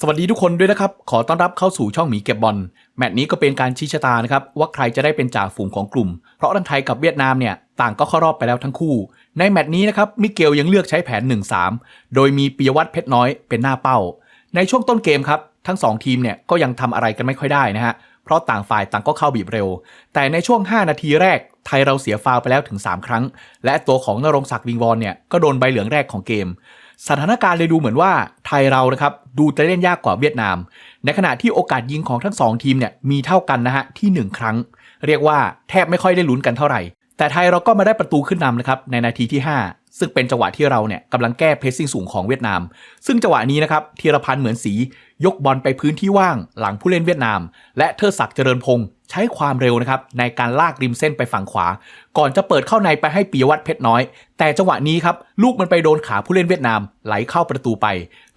สวัสดีทุกคนด้วยนะครับ ขอต้อนรับเข้าสู่ช่องหมีเก็บบอลแมตช์นี้ก็เป็นการชี้ชะตานะครับ ว่าใครจะได้เป็นจ่าฝูงของกลุ่ม เพราะทั้งไทยกับเวียดนามเนี่ย ต่างก็เข้ารอบไปแล้วทั้งคู่ ในแมตช์นี้นะครับมิเกลยังเลือกใช้แผน 1-3 โดยมีปิยวัฒน์เพชรน้อยเป็นหน้าเป้า ในช่วงต้นเกมครับ ทั้ง 2 ทีมเนี่ยก็ยังทำอะไรกันไม่ค่อยได้นะฮะเพราะต่างฝ่ายต่างก็เข้าบีบเร็ว แต่ในช่วง 5 นาทีแรกไทยเราเสียฟาวไปแล้วถึง 3 ครั้ง และตัวของนรงศักดิ์วิงวอนเนี่ยก็โดนใบเหลืองแรกของเกม สถานการณ์เลยดูเหมือนว่าไทยเรานะครับดูจะเล่นยากกว่าเวียดนาม ในขณะที่โอกาสยิงของทั้งสองทีมเนี่ยมีเท่ากันนะฮะที่ 1 ครั้ง เรียกว่าแทบไม่ค่อยได้ลุ้นกันเท่าไหร่ แต่ไทยเราก็มาได้ประตูขึ้นนำนะครับในนาทีที่ 5 ซึ่งเป็นจังหวะที่เราเนี่ยกำลังแก้เพรสซิ่งสูงของเวียดนาม ซึ่งจังหวะนี้นะครับธีรพันธ์เหมือนสี ยกบอลไปพื้นที่ว่างหลังผู้เล่นเวียดนาม และเทิดศักดิ์เจริญพงศ์ใช้ความเร็วนะครับในการลากริมเส้นไปฝั่งขวา ก่อนจะเปิดเข้าในไปให้ปิยวัฒน์เพชรน้อย แต่จังหวะนี้ครับลูกมันไปโดนขาผู้เล่นเวียดนามไหลเข้าประตูไป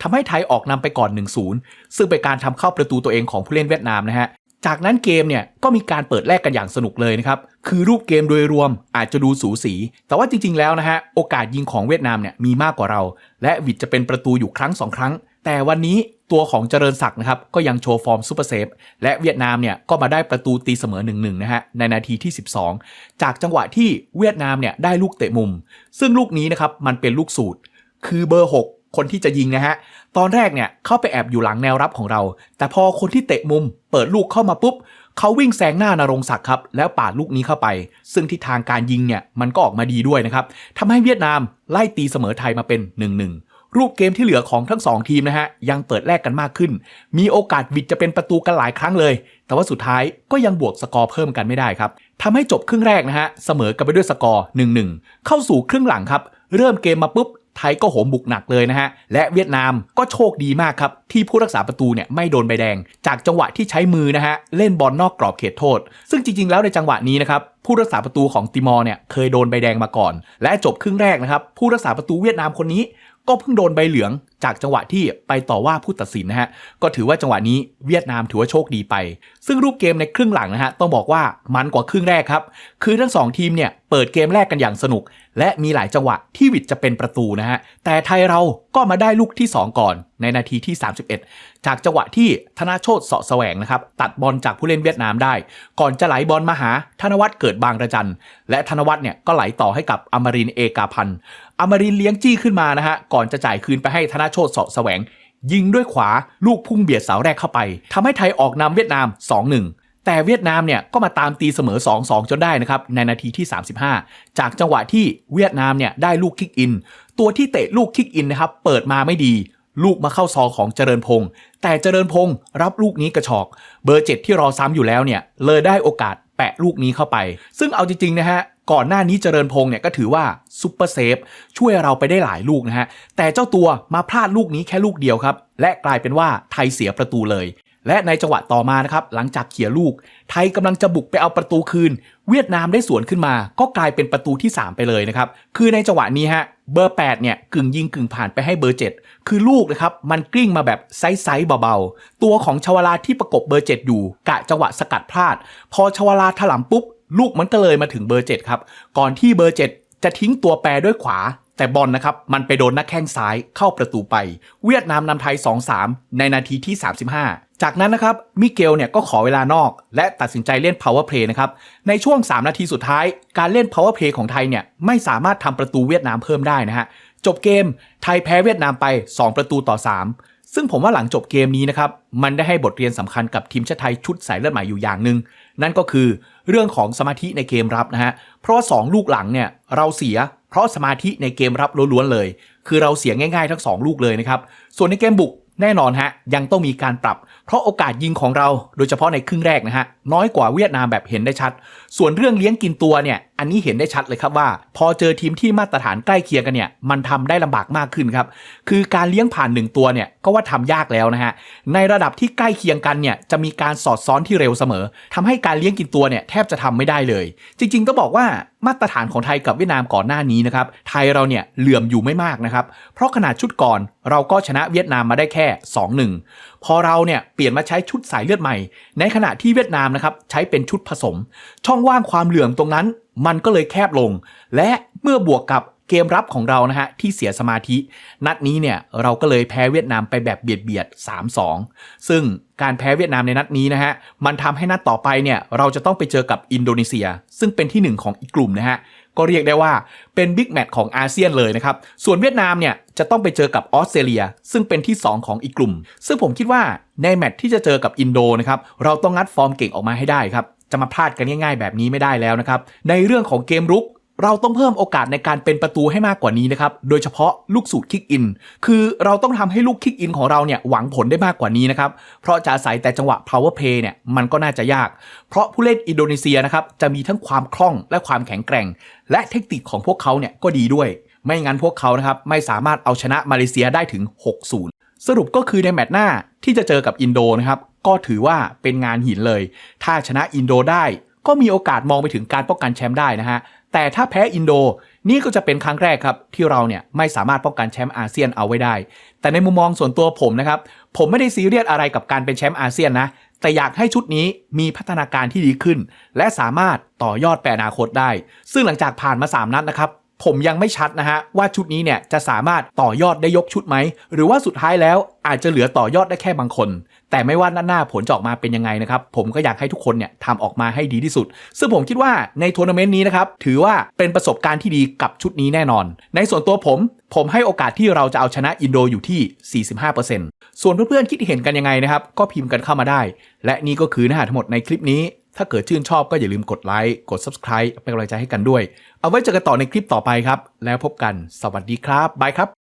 ทำให้ไทยออกนำไปก่อน 1-0 ซึ่งเป็นการทำเข้าประตูตัวเองของผู้เล่นเวียดนามนะฮะจากนั้นเกมเนี่ยก็มีการเปิดแลกกันอย่างสนุกเลยนะครับ คือรูปเกมโดยรวมอาจจะดูสูสี แต่ว่าจริงๆแล้วนะฮะโอกาสยิงของเวียดนามเนี่ยมีมากกว่าเรา และวิดจะเป็นประตูอยู่ครั้งสองครั้ง แต่วันนี้ ตัวของเจริญศักดิ์นะครับก็ยังโชว์ฟอร์มซูเปอร์เซฟและเวียดนามเนี่ยก็มาได้ประตูตีเสมอ1นหนึ่งนะฮะในนาทีที่ 12 จากจังหวะที่เวียดนามเนี่ยได้ลูกเตะมุม ซึ่งลูกนี้นะครับมันเป็นลูกสูตร คือเบอร์ 6คนที่จะยิงนะฮะ ตอนแรกเนี่ยเข้าไปแอบอยู่หลังแนวรับของเรา แต่พอคนที่เตะมุม เปิดลูกเข้ามาปุ๊บ เขาวิ่งแซงหน้านรงศักดิ์ครับ แล้วปาดลูกนี้เข้าไป ซึ่งทิศทางการยิงเนี่ยมันก็ออกมาดีด้วยนะครับทำให้เวียดนามไล่ตีเสมอไทยมาเป็น 1-1 รูปเกมที่เหลือของทั้ง 2 ทีมนะฮะ ยังเปิดแลกกันมากขึ้น มีโอกาสวิดจะเป็นประตูกันหลายครั้งเลย แต่ว่าสุดท้ายก็ยังบวกสกอร์เพิ่มกันไม่ได้ครับทำให้จบครึ่งแรกนะฮะ เสมอกันไปด้วยสกอร์ 1-1 เข้าสู่ครึ่งหลังครับ เริ่มเกมมาปุ๊บไทยก็โหมบุกหนักเลยนะฮะ และเวียดนามก็โชคดีมากครับ ที่ผู้รักษาประตูเนี่ยไม่โดนใบแดง จากจังหวะที่ใช้มือนะฮะ เล่นบอลนอกกรอบเขตโทษ ซึ่งจริง ๆ แล้วในจังหวะนี้นะครับผู้รักษาประตูของติมอร์เนี่ยเคยโดนใบแดงมาก่อน และจบครึ่งแรกนะครับผู้รักษาประตูเวียดนามคนนี้ ก็เพิ่งโดนใบเหลือง จากจังหวะที่ไปต่อว่าผู้ตัดสินนะฮะ ก็ถือว่าจังหวะนี้เวียดนามถือว่าโชคดีไป ซึ่งรูปเกมในครึ่งหลังนะฮะต้องบอกว่ามันกว่าครึ่งแรกครับ คือทั้งสองทีมเนี่ยเปิดเกมแรกกันอย่างสนุก และมีหลายจังหวะที่วิดจะเป็นประตูนะฮะ แต่ไทยเราก็มาได้ลูกที่ 2 ก่อนในนาทีที่ 31 จากจังหวะที่ธนาโชตเสาะแสวงนะครับตัดบอลจากผู้เล่นเวียดนามได้ ก่อนจะไหลบอลมาหาธนวัฒน์เกิดบางระจัน และธนวัฒน์เนี่ยก็ไหลต่อให้กับอมรินเอกาพันธ์อมรินเลี้ยงจี้ขึ้นมานะฮะก่อนจะจ่ายคืนไปให้ธนาโชตเสาะแสวง ยิงด้วยขวาลูกพุ่งเบียดเสาแรกเข้าไปทำให้ไทยออกนำเวียดนาม 2-1แต่เวียดนามเนี่ยก็มาตามตีเสมอ 2-2 จนได้นะครับในนาทีที่ 35 จากจังหวะที่เวียดนามเนี่ยได้ลูกคิกอิน ตัวที่เตะลูกคิกอินนะครับเปิดมาไม่ดี ลูกมาเข้าซองของเจริญพงษ์แต่เจริญพงษ์รับลูกนี้กระชอก เบอร์7ที่รอซ้ำอยู่แล้วเนี่ยเลยได้โอกาส แปะลูกนี้เข้าไป ซึ่งเอาจริงๆนะฮะก่อนหน้านี้เจริญพงษ์เนี่ยก็ถือว่าซุปเปอร์เซฟช่วยเราไปได้หลายลูกนะฮะแต่เจ้าตัวมาพลาดลูกนี้แค่ลูกเดียวครับ และกลายเป็นว่าไทยเสียประตูเลย และในจังหวะต่อมานะครับหลังจากเขี่ยลูก ไทยกำลังจะบุกไปเอาประตูคืน เวียดนามได้สวนขึ้นมา ก็กลายเป็นประตูที่ 3 ไปเลยนะครับ คือในจังหวะนี้ฮะเบอร์ 8 เนี่ยกึ่งยิงกึ่งผ่านไปให้เบอร์ 7 คือลูกนะครับมันกลิ้งมาแบบไซส์เบาๆ ตัวของชวลาที่ประกบเบอร์ 7 อยู่ กะจังหวะสกัดพลาด พอชวลาถลำปุ๊บ ลูกมันก็เลยมาถึงเบอร์ 7 ครับ ก่อนที่เบอร์ 7 จะทิ้งตัวแปรด้วยขวาแต่บอลนะครับ มันไปโดนนักแข้งซ้ายเข้าประตูไป เวียดนามนำไทย 2-3 ในนาทีที่ 35 จากนั้นนะครับมิเกลเนี่ยก็ขอเวลานอกและตัดสินใจเล่น power play นะครับในช่วง 3 นาทีสุดท้าย การเล่น power play ของไทยเนี่ยไม่สามารถทำประตูเวียดนามเพิ่มได้นะฮะจบเกมไทยแพ้เวียดนามไป 2 ประตูต่อ 3 ซึ่งผมว่าหลังจบเกมนี้นะครับมันได้ให้บทเรียนสำคัญกับทีมชาติไทยชุดสายเลือดใหม่อยู่อย่างหนึ่งนั่นก็คือเรื่องของสมาธิในเกมรับนะฮะเพราะว่าสองลูกหลังเนี่ยเราเสียเพราะสมาธิในเกมรับล้วนๆเลย คือเราเสียง่ายๆทั้ง 2 ลูกเลยนะครับส่วนในเกมบุก แน่นอนฮะยังต้องมีการปรับ เพราะโอกาสยิงของเราโดยเฉพาะในครึ่งแรกนะฮะน้อยกว่าเวียดนามแบบเห็นได้ชัด ส่วนเรื่องเลี้ยงกินตัวเนี่ยอันนี้เห็นได้ชัดเลยครับว่า พอเจอทีมที่มาตรฐานใกล้เคียงกันเนี่ยมันทำได้ลำบากมากขึ้นครับคือการเลี้ยงผ่านหนึ่งตัวเนี่ยก็ว่าทำยากแล้วนะฮะในระดับที่ใกล้เคียงกันเนี่ยจะมีการสอดซ้อนที่เร็วเสมอทำให้การเลี้ยงกินตัวเนี่ยแทบจะทำไม่ได้เลย จริงๆต้องบอกว่ามาตรฐานของไทยกับเวียดนามก่อนหน้านี้นะครับไทยเราเนี่ยเหลื่อมอยู่ไม่มากนะครับเพราะขนาดชุดก่อนเราก็ชนะเวียดนามมาได้แค่2-1 พอเราเนี่ยเปลี่ยนมาใช้ชุดสายเลือดใหม่ ในขณะที่เวียดนามนะครับใช้เป็นชุดผสม ช่องว่างความเหลื่อมตรงนั้น มันก็เลยแคบลง และเมื่อบวกกับเกมรับของเรานะฮะที่เสียสมาธิ นัดนี้เนี่ยเราก็เลยแพ้เวียดนามไปแบบเบียดเบียด 3-2 ซึ่งการแพ้เวียดนามในนัดนี้นะฮะมันทำให้นัดต่อไปเนี่ยเราจะต้องไปเจอกับอินโดนีเซีย ซึ่งเป็นที่หนึ่งของอีกกลุ่มนะฮะ ก็เรียกได้ว่าเป็นบิ๊กแมตช์ของอาเซียนเลยนะครับ ส่วนเวียดนามเนี่ยจะต้องไปเจอกับออสเตรเลีย ซึ่งเป็นที่ 2 ของอีกกลุ่ม ซึ่งผมคิดว่าในแมตช์ที่จะเจอกับอินโดนะครับเราต้องงัดฟอร์มเก่งออกมาให้ได้ครับจะมาพลาดกันง่ายๆแบบนี้ไม่ได้แล้วนะครับในเรื่องของเกมรุก เราต้องเพิ่มโอกาสในการเป็นประตูให้มากกว่านี้นะครับ โดยเฉพาะลูกสูตรคิกอิน คือเราต้องทำให้ลูกคิกอินของเราเนี่ยหวังผลได้มากกว่านี้นะครับ เพราะจะอาศัยแต่จังหวะ power play เนี่ยมันก็น่าจะยาก เพราะผู้เล่นอินโดนีเซียนะครับจะมีทั้งความคล่องและความแข็งแกร่ง และเทคนิคของพวกเขาเนี่ยก็ดีด้วย ไม่งั้นพวกเขานะครับไม่สามารถเอาชนะมาเลเซียได้ถึง 6-0 สรุปก็คือในแมตช์หน้าที่จะเจอกับอินโดนะครับก็ถือว่าเป็นงานหินเลย ถ้าชนะอินโดได้ก็มีโอกาสมองไปถึงการป้องกันแชมป์ได้นะฮะ แต่ถ้าแพ้อินโดนี่ก็จะเป็นครั้งแรกครับ ที่เราเนี่ยไม่สามารถป้องกันแชมป์อาเซียนเอาไว้ได้ แต่ในมุมมองส่วนตัวผมนะครับ ผมไม่ได้ซีเรียสอะไรกับการเป็นแชมป์อาเซียนนะ แต่อยากให้ชุดนี้มีพัฒนาการที่ดีขึ้น และสามารถต่อยอดแปอนาคตได้ ซึ่งหลังจากผ่านมา 3 นัดนะครับ ผมยังไม่ชัดนะฮะว่าชุดนี้เนี่ยจะสามารถต่อยอดได้ยกชุดไหม หรือว่าสุดท้ายแล้วอาจจะเหลือต่อยอดได้แค่บางคน แต่ไม่ว่าด้าหน้าผลจะออกมาเป็นยังไงนะครับ ผมก็อยากให้ทุกคนเนี่ยทำออกมาให้ดีที่สุด ซึ่งผมคิดว่าในทัวร์นาเมนต์นี้นะครับ ถือว่าเป็นประสบการณ์ที่ดีกับชุดนี้แน่นอน ในส่วนตัวผม ผมให้โอกาสที่เราจะเอาชนะอินโดอยู่ที่ 45%ส่วนเพื่อนๆคิดเห็นกันยังไงนะครับ ก็พิมพ์กันเข้ามาได้ และนี่ก็คือเนื้อหาทั้งหมดในคลิปนี้ ถ้าเกิดชื่นชอบก็อย่าลืมกดไลค์ กด Subscribe เป็นกำลังใจให้กันด้วย เอาไว้เจอกันต่อในคลิปต่อไปครับ แล้วพบกัน สวัสดีครับ บายครับ